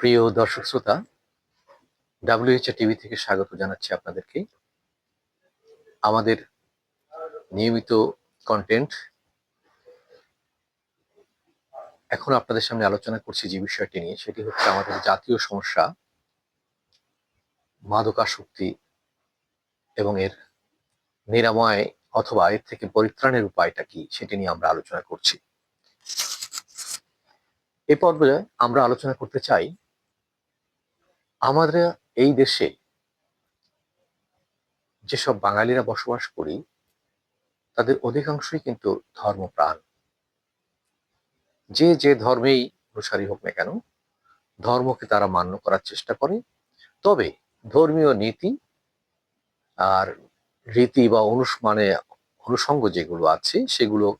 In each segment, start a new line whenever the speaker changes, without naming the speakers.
প্রিয় দর্শক শ্রোতা ডাব্লিউএইচএ টিভি থেকে স্বাগত জানাচ্ছি আপনাদেরকে। আমাদের নিয়মিত কন্টেন্ট এখন আপনাদের সামনে আলোচনা করছি যে বিষয়টি নিয়ে, সেটি হচ্ছে আমাদের জাতীয় সমস্যা, মাদকাসক্তি এবং এর নিরাময় অথবা এর থেকে পরিত্রাণের উপায়টা কি, সেটি নিয়ে আমরা আলোচনা করছি। এ পর্বে আমরা আলোচনা করতে চাই আমাদের এই দেশে যেসব বাঙালিরা বসবাস করি, তাদের অধিকাংশই কিন্তু ধর্মপ্রাণ। যে যে ধর্মেই অনুসারী হোক না কেন, ধর্মকে তারা মান্য করার চেষ্টা করে। তবে ধর্মীয় নীতি আর রীতি বা অনুস মানে অনুষঙ্গ যেগুলো আছে, সেগুলো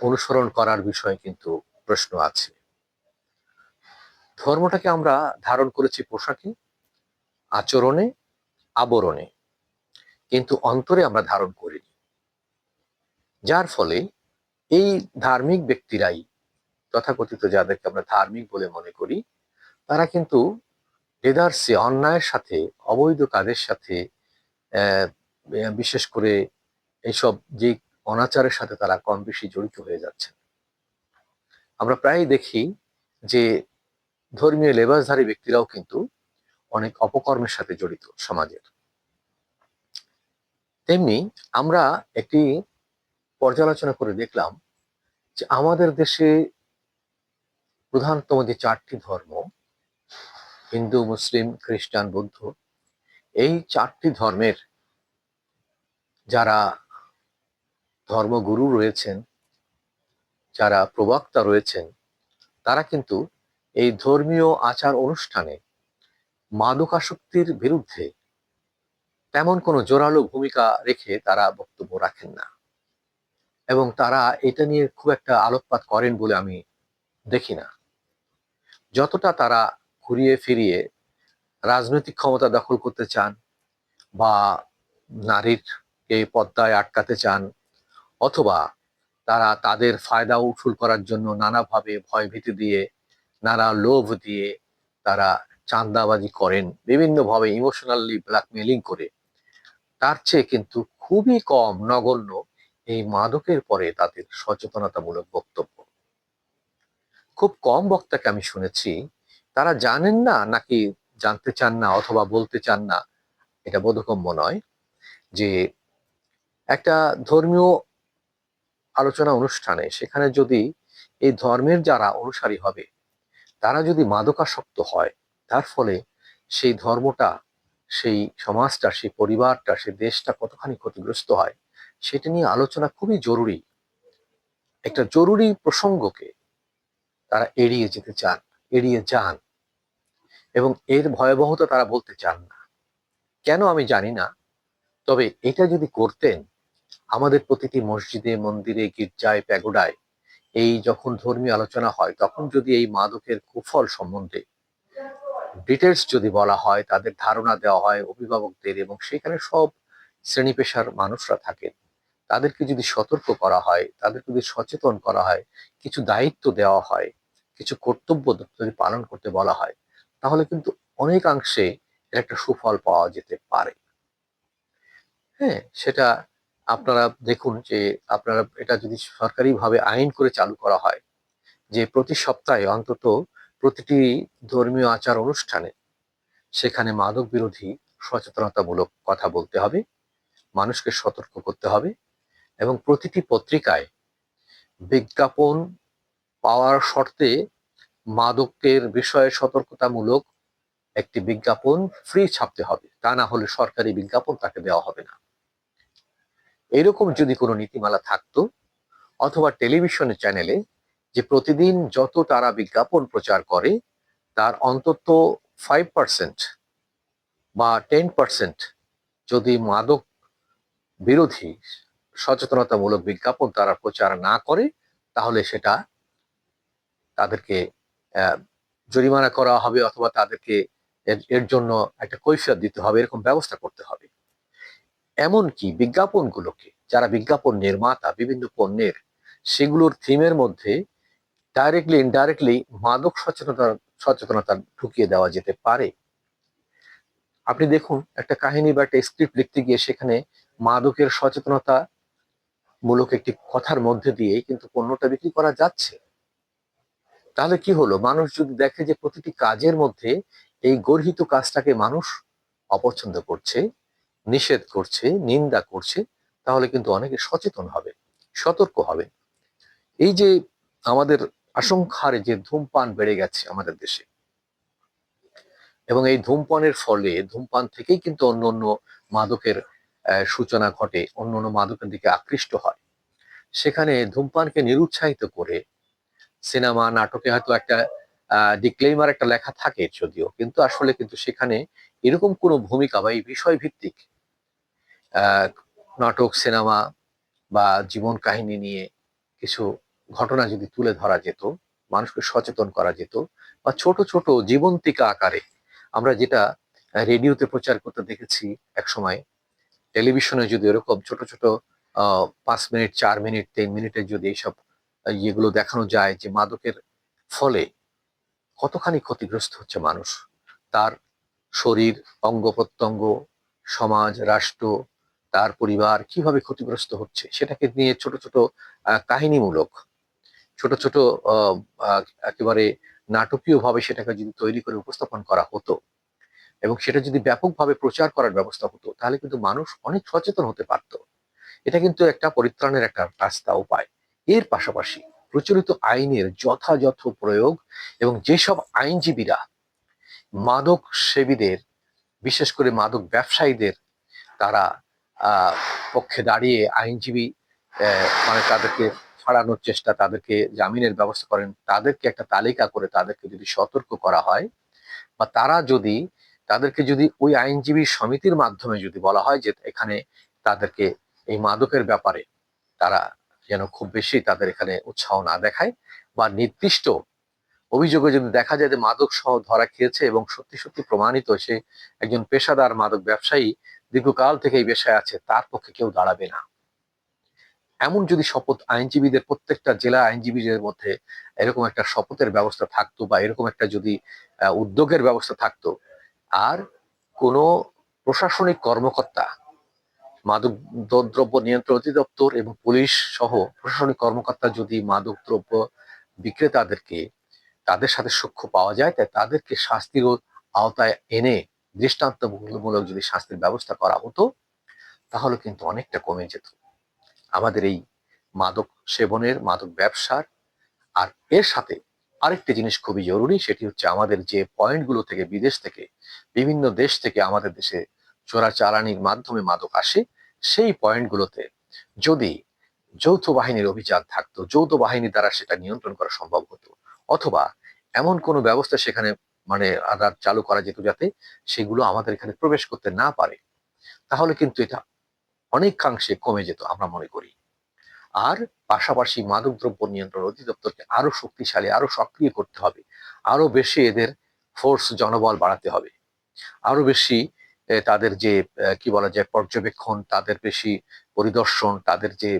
অনুসরণ করার বিষয়ে কিন্তু প্রশ্ন আছে। ধর্মটাকে আমরা ধারণ করেছি পোশাকে, আচরণে, আবরণে। কিন্তু অন্তরে আমরা ধারণ করিনি। যার ফলে এই ধার্মিক ব্যক্তিরাই, তথাকথিত যাদেরকে আমরা ধার্মিক বলে মনে করি, তারা কিন্তু দেদারসে অন্যায়ের সাথে, অবৈধ কাজের সাথে বিশেষ করে এইসব যে অনাচারের সাথে তারা কম বেশি জড়িত হয়ে যাচ্ছে। আমরা প্রায়ই দেখি যে ধর্মীয় লেবাসধারী ব্যক্তিরাও কিন্তু অনেক অপকর্মের সাথে জড়িত সমাজের। তেমনি আমরা একটি পর্যালোচনা করে দেখলাম যে আমাদের দেশে প্রধানতম যে চারটি ধর্ম, হিন্দু, মুসলিম, খ্রিস্টান, বৌদ্ধ, এই চারটি ধর্মের যারা ধর্মগুরু রয়েছেন, যারা প্রবক্তা রয়েছেন, তারা কিন্তু এই ধর্মীয় আচার অনুষ্ঠানে মাদকাসক্তির বিরুদ্ধে তেমন কোনো জোরালো ভূমিকা রেখে তারা বক্তব্য রাখেন না। এবং তারা এটা নিয়ে খুব একটা আলোকপাত করেন বলে আমি দেখি না। যতটা তারা ঘুরিয়ে ফিরিয়ে রাজনৈতিক ক্ষমতা দখল করতে চান বা নারীরকে পদ্মায় আটকাতে চান, অথবা তারা তাদের ফায়দা উসুল করার জন্য নানাভাবে ভয়ভীতি দিয়ে নানা লোভ দিয়ে তারা চাঁদাবাজি করেন, বিভিন্নভাবে ইমোশনালি ব্ল্যাকমেলিং করে। তার চেয়ে কিন্তু খুবই কম নগণ্য এই মাদকের পরে তাদের সচেতনতামূলক বক্তব্য। খুব কম বক্তাকে আমি শুনেছি, তারা জানেন না নাকি জানতে চান না অথবা বলতে চান না, এটা বোধগম্য নয়, যে একটা ধর্মীয় আলোচনা অনুষ্ঠানে সেখানে যদি এই ধর্মের যারা অনুসারী হবে তারা যদি মাদকাসক্ত হয়, তার ফলে সেই ধর্মটা, সেই সমাজটা, সেই পরিবারটা, সেই দেশটা কতখানি ক্ষতিগ্রস্ত হয়, সেটা নিয়ে আলোচনা খুবই জরুরি। একটা জরুরি প্রসঙ্গকে তারা এড়িয়ে যেতে চান, এড়িয়ে যান এবং এর ভয়াবহতা তারা বলতে চান না। কেন আমি জানি না, তবে এটা যদি করতেন, আমাদের প্রতিটি মসজিদে, মন্দিরে, গির্জায়, প্যাগোডায় এই যখন ধর্মীয় আলোচনা হয়, তখন যদি এই মাদকের কুফল সম্বন্ধে ডিটেলস যদি বলা হয়, তাদের ধারণা দেওয়া হয় অভিভাবকদের এবং সেখানে সব শ্রেণি পেশার মানুষরা থাকেন, তাদেরকে যদি সতর্ক করা হয়, তাদেরকে যদি সচেতন করা হয়, কিছু দায়িত্ব দেওয়া হয়, কিছু কর্তব্য যদি পালন করতে বলা হয়, তাহলে কিন্তু অনেকাংশে এর একটা সুফল পাওয়া যেতে পারে। হ্যাঁ সেটা আপনারা দেখুন যে আপনারা এটা যদি সরকারিভাবে আইন করে চালু করা হয়, যে প্রতি সপ্তাহে অন্তত প্রতিটি ধর্মীয় আচার অনুষ্ঠানে সেখানে মাদক বিরোধী সচেতনতামূলক কথা বলতে হবে, মানুষকে সতর্ক করতে হবে এবং প্রতিটি পত্রিকায় বিজ্ঞাপন পাওয়ার শর্তে মাদকের বিষয়ে সতর্কতামূলক একটি বিজ্ঞাপন ফ্রি ছাপতে হবে। তা না হলে সরকারি বিজ্ঞাপন তাকে দেওয়া হবে না। এরকম যদি কোনো নীতিমালা থাকতো, অথবা টেলিভিশনের চ্যানেলে যে প্রতিদিন যত তারা বিজ্ঞাপন প্রচার করে, তার অন্তত ফাইভ পার্সেন্ট বা টেন পার্সেন্ট যদি মাদক বিরোধী সচেতনতামূলক বিজ্ঞাপন তারা প্রচার না করে, তাহলে সেটা তাদেরকে জরিমানা করা হবে অথবা তাদেরকে এর জন্য একটা কৈফিয়ত দিতে হবে, এরকম ব্যবস্থা করতে হবে। এমনকি বিজ্ঞাপনগুলোকে, যারা বিজ্ঞাপন নির্মাতা, বিভিন্ন পণ্যের, সেগুলোর থিমের মধ্যে ডাইরেক্টলি ইনডাইরেক্টলি মাদক সচেতনতা সচেতনতা ঢুকিয়ে দেওয়া যেতে পারে। আপনি দেখুন, একটা কাহিনী বা একটা স্ক্রিপ্ট লিখতে গিয়ে সেখানে মাদকের সচেতনতা মূলক একটি কথার মধ্যে দিয়ে কিন্তু পণ্যটা বিক্রি করা যাচ্ছে। তাহলে কি হলো? মানুষ যদি দেখে যে প্রতিটি কাজের মধ্যে এই গর্হিত কাজটাকে মানুষ অপছন্দ করছে নিষেধ করছে, নিন্দা করছে, তাহলে কিন্তু অনেকে সচেতন হবে, সতর্ক হবে। এই যে আমাদের আশঙ্কা হারে যে ধূমপান বেড়ে গেছে আমাদের দেশে, এবং এই ধূমপানের ফলে ধূমপান থেকেই কিন্তু অন্য অন্য মাদকের সূচনা ঘটে অন্য অন্য মাদকের দিকে আকৃষ্ট হয়। সেখানে ধূমপানকে নিরুৎসাহিত করে সিনেমা, নাটকে হয়তো একটা ডিক্লেইমার একটা লেখা থাকে যদিও, কিন্তু আসলে কিন্তু সেখানে এরকম কোনো ভূমিকা বা এই বিষয় ভিত্তিক নাটক, সিনেমা বা জীবন কাহিনী নিয়ে কিছু ঘটনা যদি তুলে ধরা যেত, মানুষকে সচেতন করা যেত বা ছোট ছোট জীবন্তিকা আকারে আমরা যেটা রেডিওতে প্রচার করতে দেখেছি এক সময় টেলিভিশনে যদি এরকম ছোট ছোট পাঁচ মিনিট, চার মিনিট, তিন মিনিটের যদি এইসব ইয়েগুলো দেখানো যায় যে মাদকের ফলে কতখানি ক্ষতিগ্রস্ত হচ্ছে মানুষ, তার শরীর, অঙ্গ প্রত্যঙ্গ, সমাজ, রাষ্ট্র তার পরিবার কীভাবে ক্ষতিগ্রস্ত হচ্ছে সেটাকে নিয়ে ছোট ছোট কাহিনীমূলক, ছোট ছোট একেবারে নাটকীয় ভাবে সেটাকে যদি তৈরি করে উপস্থাপন করা হতো এবং সেটা যদি ব্যাপকভাবে প্রচার করার ব্যবস্থা হতো, তাহলে কিন্তু মানুষ অনেক সচেতন হতে পারত। এটা কিন্তু একটা পরিত্রাণের একটা রাস্তা উপায়। এর পাশাপাশি প্রচলিত আইনের যথাযথ প্রয়োগ এবং যেসব আইনজীবীরা মাদক সেবীদের বিশেষ করে মাদক ব্যবসায়ীদের, তারা পক্ষে দাঁড়িয়ে আইনজীবী মানে তাদেরকে ছাড়ানোর চেষ্টা, তাদেরকে জামিনের ব্যবস্থা করেন, তাদেরকে একটা তালিকা করে তাদেরকে যদি সতর্ক করা হয় বা তারা যদি, তাদেরকে যদি ওই আইনজীবী সমিতির মাধ্যমে যদি বলা হয় যে এখানে তাদেরকে এই মাদকের ব্যাপারে তারা যেন খুব বেশি তাদের এখানে উৎসাহ না দেখায় বা নির্দিষ্ট অভিযোগে যদি দেখা যায় যে মাদক সহ ধরা খেয়েছে এবং সত্যি সত্যি প্রমাণিত সে একজন পেশাদার মাদক ব্যবসায়ী দীর্ঘকাল থেকে এই পেশায় আছে, তার পক্ষে কেউ দাঁড়াবে না। এমন যদি শপথ আইনজীবীদের, প্রত্যেকটা জেলা আইনজীবীদের মধ্যে এরকম একটা শপথের ব্যবস্থা থাকতো বা এরকম একটা যদি উদ্যোগের ব্যবস্থা থাকতো, আর কোনো প্রশাসনিক কর্মকর্তা মাদক দ্রব্য নিয়ন্ত্রণ অধিদপ্তর এবং পুলিশ সহ প্রশাসনিক কর্মকর্তা যদি মাদক দ্রব্য বিক্রেতাদেরকে তাদের সাথে সূক্ষ্ম পাওয়া যায়, তাই তাদেরকে শাস্তির আওতায় এনে দৃষ্টান্তমূলক যদি শাস্তির ব্যবস্থা করা হতো, তাহলে কিন্তু অনেকটা কমে যেত। আমাদের এই মাদক সেবনের, মাদক ব্যবসার আর এর সাথে আরেকটি জিনিস খুবই জরুরি, সেটি হচ্ছে আমাদের যে পয়েন্টগুলো থেকে বিদেশ থেকে, বিভিন্ন দেশ থেকে আমাদের দেশে চোরাচালানির মাধ্যমে মাদক আসে, সেই পয়েন্টগুলোতে যদি যৌথ বাহিনীর অভিযান থাকতো, যৌথ বাহিনীর দ্বারা সেটা নিয়ন্ত্রণ করা সম্ভব হতো, অথবা এমন কোনো ব্যবস্থা সেখানে মানে আদার চালু করা যেত যাতে সেগুলো আমাদের এখানে প্রবেশ করতে না পারে। তাহলে কিন্তু এটা অনেকাংশে কমে যেত আমরা মনে করি। আর পাশাপাশি মাদকদ্রব্য নিয়ন্ত্রণ অধিদপ্তরকে আরও শক্তিশালী, আরও সক্রিয় করতে হবে। আরও বেশি এদের ফোর্স জনবল বাড়াতে হবে। আরও বেশি তাদের যে কি বলা যায়, পর্যবেক্ষণ, তাদের বেশি পরিদর্শন, তাদের যে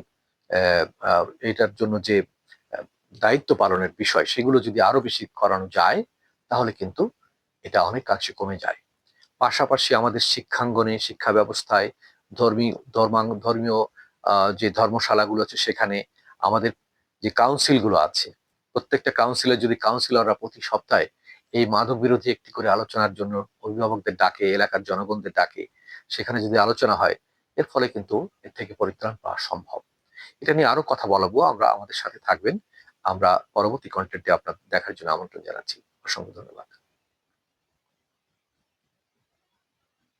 এটার জন্য যে দায়িত্ব পালনের বিষয়, সেগুলো যদি আরও বেশি করানো যায় তাহলে কিন্তু এটা অনেকাংশে কমে যায়। পাশাপাশি আমাদের শিক্ষাঙ্গনে, শিক্ষা ব্যবস্থায় ধর্মীয় ধর্মাং, ধর্মীয় যে ধর্মশালাগুলো আছে সেখানে আমাদের যে কাউন্সিলগুলো আছে, প্রত্যেকটা কাউন্সিলে যদি কাউন্সিলররা প্রতি সপ্তাহে এই মাদক বিরোধী একটি করে আলোচনার জন্য অভিভাবকদের ডাকে, এলাকার জনগণদের ডাকে, সেখানে যদি আলোচনা হয়, এর ফলে কিন্তু এর থেকে পরিত্রাণ পাওয়া সম্ভব। এটা নিয়ে আরও কথা বলব, আমরা আমাদের সাথে থাকবেন। আমরা পরবর্তী কন্টেন্টে আপনার দেখার জন্য আমন্ত্রণ জানাচ্ছি। 我上午怎么办